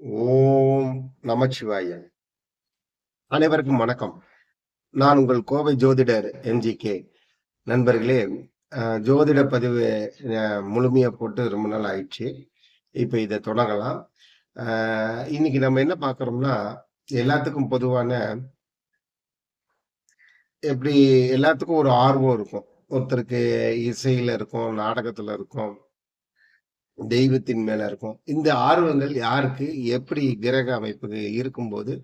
ஓம் நமச்சிவாய. அனைவருக்கும் வணக்கம். நான் உங்கள் கோவை ஜோதிடர் எம்ஜிகே நண்பர்களே ஜோதிட பதிவு முழுமையா போட்டு ரொம்ப நாள் ஆயிடுச்சு. இப்போ இதை தொடங்கலாம். இன்னைக்கு நம்ம என்ன பார்க்குறோம்னா எல்லாத்துக்கும் பொதுவான எப்படி எல்லாத்துக்கும் ஒரு ஆர்வம் இருக்கும். ஒருத்தருக்கு இசையில இருக்கும் நாடகத்துல இருக்கும். தெய்வத்தின் மேல இருக்கும். இந்த ஆர்வங்கள் யாருக்கு எப்படி கிரக அமைப்பு இருக்கும்போது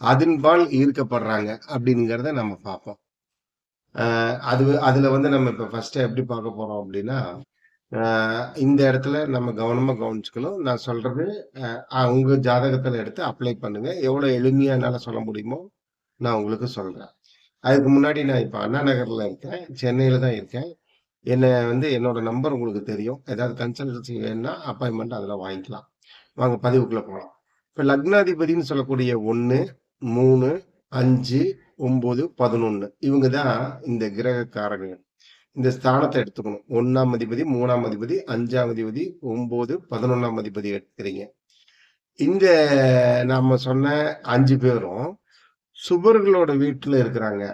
அதன்பால் ஈர்க்கப்படுறாங்க அப்படிங்கிறத நம்ம பார்ப்போம். அது அதுல வந்து நம்ம இப்ப ஃபர்ஸ்ட் எப்படி பார்க்க போறோம் அப்படின்னா இந்த இடத்துல நம்ம கவனமா கவனிச்சுக்கணும். நான் சொல்றது உங்க ஜாதகத்துல எடுத்து அப்ளை பண்ணுங்க. எவ்வளவு எளிமையா என்னால சொல்ல முடியுமோ நான் உங்களுக்கு சொல்றேன். அதுக்கு முன்னாடி நான் இப்ப அண்ணா நகர்ல இருக்கேன். சென்னையில தான் இருக்கேன். என்னை வந்து என்னோட நம்பர் உங்களுக்கு தெரியும். ஏதாவது கன்சல்டன்சி வேணும்னா அப்பாயின்மெண்ட் அதில் வாங்கிக்கலாம். வாங்க பதிவுக்குள்ளே போகலாம் இப்போ லக்னாதிபதினு சொல்லக்கூடிய ஒன்று மூணு அஞ்சு ஒம்பது பதினொன்று இவங்க தான் இந்த கிரகக்காரர்கள். இந்த ஸ்தானத்தை எடுத்துக்கணும். ஒன்றாம் அதிபதி மூணாம் அதிபதி அஞ்சாம் அதிபதி ஒம்பது பதினொன்றாம் அதிபதி எடுத்துக்கிறீங்க இந்த நாம் சொன்ன அஞ்சு பேரும் சுபர்களோட வீட்டில் இருக்கிறாங்க.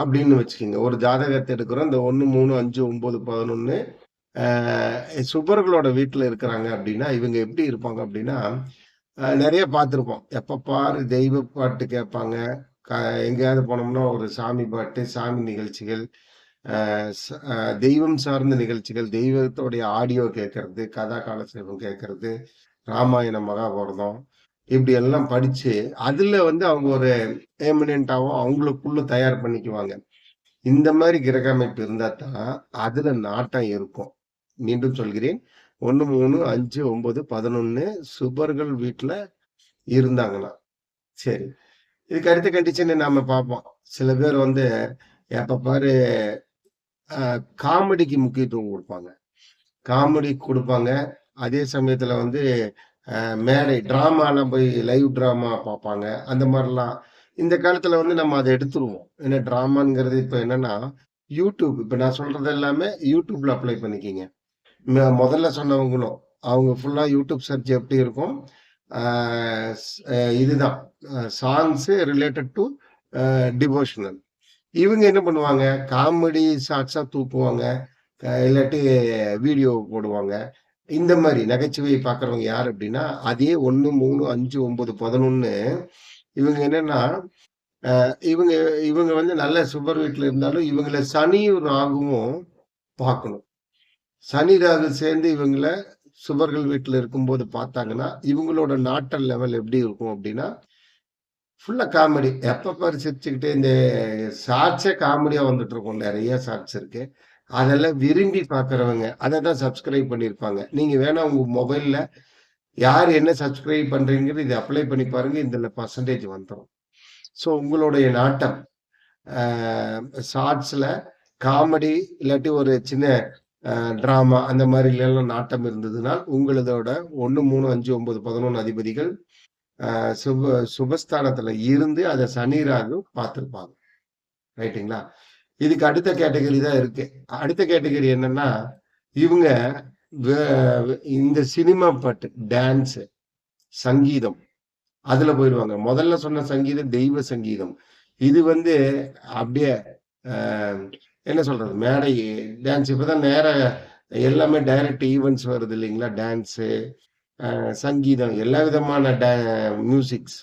அப்படின்னு வச்சுக்கோங்க. ஒரு ஜாதகத்தை எடுக்கிறோம். இந்த ஒன்று மூணு அஞ்சு ஒம்பது பதினொன்று சுபர்களோட வீட்டில் இருக்கிறாங்க அப்படின்னா இவங்க எப்படி இருப்பாங்க அப்படின்னா நிறைய பார்த்துருப்போம். எப்போ பாரு தெய்வ பாட்டு கேட்பாங்க. க எங்கேயாவது போனோம்னா ஒரு சாமி பாட்டு சாமி நிகழ்ச்சிகள் தெய்வம் சார்ந்த நிகழ்ச்சிகள் தெய்வத்தோடைய ஆடியோ கேட்கறது கதா காலசேபம் கேட்கறது ராமாயணம் மகாபாரதம் இப்படி எல்லாம் படிச்சு அதுல வந்து அவங்க ஒரு ஏமினண்டாவும் அவங்களுக்குள்ள தயார் பண்ணிக்குவாங்க. இந்த மாதிரி கிரக அமைப்பு இருந்தா தான் அதுல நாட்டம் இருக்கும். மீண்டும் சொல்கிறேன். ஒன்று மூணு அஞ்சு ஒன்பது பதினொன்னு சுபர்கள் வீட்டுல இருந்தாங்கன்னா சரி. இதுக்கு அடுத்த கண்டிஷனை நாம பார்ப்போம். சில பேர் வந்து எப்ப பாரு காமெடிக்கு முக்கியத்துவம் கொடுப்பாங்க. காமெடி கொடுப்பாங்க. அதே சமயத்துல வந்து மேடை டிராமாலாம் போய் லைவ் டிராமா பார்ப்பாங்க. அந்த மாதிரிலாம் இந்த காலத்துல வந்து நம்ம அதை எடுத்துருவோம். ஏன்னா டிராமாங்கிறது இப்ப என்னன்னா யூடியூப். இப்ப நான் சொல்றது எல்லாமே யூடியூப்ல அப்ளை பண்ணிக்கிங்க. முதல்ல சொன்னவங்களும் அவங்க ஃபுல்லா யூடியூப் சர்ச் எப்படி இருக்கும்? இதுதான். சாங்ஸ் ரிலேட்டட் டு டிவோஷனல் இவங்க என்ன பண்ணுவாங்க? காமெடி ஷார்ட்ஸா தூக்குவாங்க. இல்லாட்டி வீடியோ போடுவாங்க. இந்த மாதிரி நகைச்சுவையை பார்க்குறவங்க யார் அப்படின்னா அதே ஒன்று மூணு அஞ்சு ஒன்பது பதினொன்று இவங்க என்னன்னா இவங்க இவங்க வந்து நல்ல சுப்பர் வீட்டில் இருந்தாலும் இவங்களை சனியும் ராகுவும் பார்க்கணும். சனி ராகு சேர்ந்து இவங்கள சுபர்கள் வீட்டில் இருக்கும்போது பார்த்தாங்கன்னா இவங்களோட நாட்டல் லெவல் எப்படி இருக்கும் அப்படின்னா ஃபுல்லாக காமெடி. எப்போ பாரு இந்த ஷார்ட்ஸே காமெடியாக வந்துட்டு இருக்கும். நிறைய ஷார்ட்ஸ் இருக்குது அதெல்லாம் விரும்பி பார்க்குறவங்க அதை தான் சப்ஸ்கிரைப் பண்ணியிருப்பாங்க நீங்கள் வேணா உங்கள் மொபைலில் யார் என்ன சப்ஸ்கிரைப் பண்ணுறீங்கிறது இதை அப்ளை பண்ணி பாருங்க. இதில் பர்சன்டேஜ் வந்துடும் ஸோ உங்களுடைய நாட்டம் ஷார்ட்ஸில் காமெடி இல்லாட்டி ஒரு சின்ன ட்ராமா அந்த மாதிரிலாம் நாட்டம் இருந்ததுனால் உங்களதோட ஒன்று மூணு அஞ்சு ஒம்பது பதினொன்று அதிபதிகள் சுப சுபஸ்தானத்தில் இருந்து அதை சனி ராகு பார்த்துருப்பாங்க. ரைட்டுங்களா இதுக்கு அடுத்த கேட்டகரி தான் இருக்கு. அடுத்த கேட்டகரி என்னன்னா இவங்க இந்த சினிமா பாட்டு டான்ஸ் சங்கீதம் அதுல போயிடுவாங்க முதல்ல சொன்ன சங்கீதம் தெய்வ சங்கீதம். இது வந்து அப்படியே ஆஹ், என்ன சொல்றது? மேடை டான்ஸ். இப்பதான் நேர எல்லாமே டைரக்ட் ஈவெண்ட்ஸ் வருது இல்லைங்களா? டான்ஸு சங்கீதம் எல்லா விதமான மியூசிக்ஸ்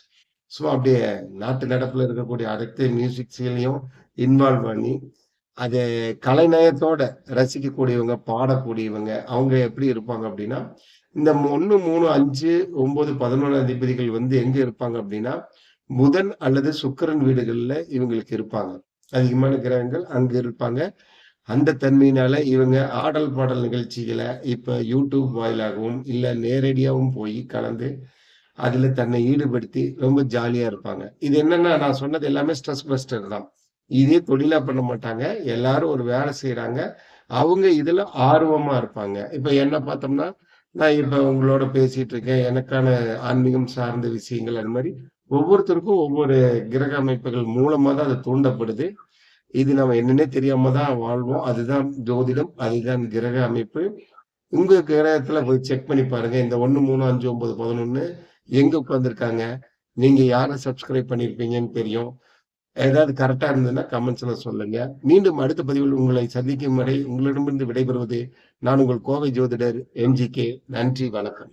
ஸோ அப்படியே நாட்டு நடப்புல இருக்கக்கூடிய அனைத்து மியூசிக்ஸ்லையும் இன்வால்வ் பண்ணி அதை கலைநயத்தோட ரசிக்கக்கூடியவங்க பாடக்கூடியவங்க அவங்க எப்படி இருப்பாங்க அப்படின்னா இந்த ஒன்று மூணு அஞ்சு ஒன்பது பதினொன்று அதிபதிகள் வந்து எங்க இருப்பாங்க அப்படின்னா புதன் அல்லது சுக்கரன் வீடுகளில் இவங்களுக்கு இருப்பாங்க. அதிகமான கிரகங்கள் அங்கே இருப்பாங்க. அந்த தன்மையினால இவங்க ஆடல் பாடல் நிகழ்ச்சிகளை இப்போ யூடியூப் வாயிலாகவும் இல்லை நேரடியாகவும் போய் கலந்து அதில் தன்னை ஈடுபடுத்தி ரொம்ப ஜாலியாக இருப்பாங்க. இது என்னன்னா நான் சொன்னது எல்லாமே ஸ்ட்ரெஸ் பஸ்டர் தான். இதே தொழிலா பண்ண மாட்டாங்க. எல்லாரும் ஒரு வேலை செய்யறாங்க அவங்க இதுல ஆர்வமா இருப்பாங்க. இப்ப என்ன பார்த்தோம்னா நான் இப்ப உங்களோட பேசிட்டு இருக்கேன். எனக்கான ஆன்மீகம் சார்ந்த விஷயங்கள் அது மாதிரி ஒவ்வொருத்தருக்கும் ஒவ்வொரு கிரக அமைப்புகள் மூலமா தான் அது தூண்டப்படுது. இது நம்ம என்னன்னே தெரியாம தான் வாழ்வோம். அதுதான் ஜோதிடம் அதுதான் கிரக அமைப்பு. உங்க கிரகத்துல போய் செக் பண்ணி பாருங்க. இந்த ஒண்ணு மூணு அஞ்சு ஒன்பது பதினொன்னு எங்க உட்காந்துருக்காங்க நீங்க யாரை சப்ஸ்கிரைப் பண்ணிருப்பீங்கன்னு தெரியும். ஏதாவது கரெக்டா இருந்ததுன்னா கமெண்ட்ஸ்ல சொல்லுங்க. மீண்டும் அடுத்த பதிவில் உங்களை சந்திக்கும் வரை உங்களிடமிருந்து விடைபெறுவது நான் உங்கள் கோவை ஜோதிடர் எம்ஜி கே நன்றி வணக்கம்.